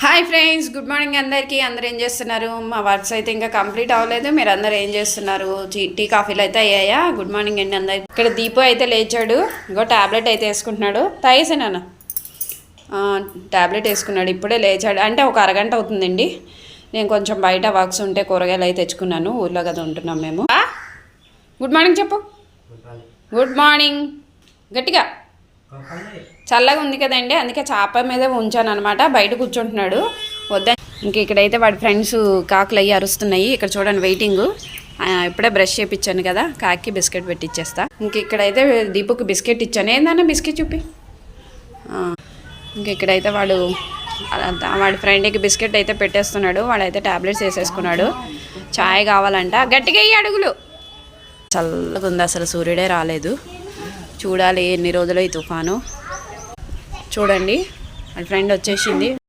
Hi friends good morning అందరికీ. అందరు ఏం చేస్తున్నారు? మా వర్క్స్ అయితే ఇంకా కంప్లీట్ అవ్వలేదు. మీరు అందరు ఏం చేస్తున్నారు? టీ- కాఫీలు అయితే అయ్యాయా? గుడ్ మార్నింగ్ అండి అందరికి. ఇక్కడ దీపు అయితే లేచాడు. ఇంకో టాబ్లెట్ అయితే వేసుకుంటున్నాడు. తాగేసాను టాబ్లెట్ వేసుకున్నాడు. ఇప్పుడే లేచాడు. అంటే ఒక అరగంట అవుతుందండి. నేను కొంచెం బయట వర్క్స్ ఉంటే కూరగాయలు అయితే తెచ్చుకున్నాను. ఊర్లో కదా ఉంటున్నాం మేము? గుడ్ మార్నింగ్ చెప్పు. గుడ్ మార్నింగ్ గట్టిగా. చల్లగా ఉంది కదండి అందుకే చాప మీద ఉంచాను అనమాట బయట కూర్చుంటున్నాడు. వద్ద ఇంక ఇక్కడైతే వాడి ఫ్రెండ్స్ కాకులు అయ్యి అరుస్తున్నాయి. ఇక్కడ చూడండి వెయిటింగ్. ఇప్పుడే బ్రష్ చేపించాను కదా కాకి బిస్కెట్ పెట్టిచ్చేస్తా. ఇంక ఇక్కడైతే దీపుకి బిస్కెట్ ఇచ్చాను. ఏందన్నా బిస్కెట్ చూపి? ఇంక ఇక్కడైతే వాడు వాడి ఫ్రెండ్కి బిస్కెట్ అయితే పెట్టేస్తున్నాడు. వాడైతే టాబ్లెట్స్ వేసేసుకున్నాడు. చాయ్ కావాలంట. గట్టిగా అయ్యి అడుగులు. చల్లగా ఉంది అసలు సూర్యుడే రాలేదు. చూడాలి ఎన్ని రోజులు ఈ తుఫాను. చూడండి. వాళ్ళ ఫ్రెండ్ వచ్చేసింది.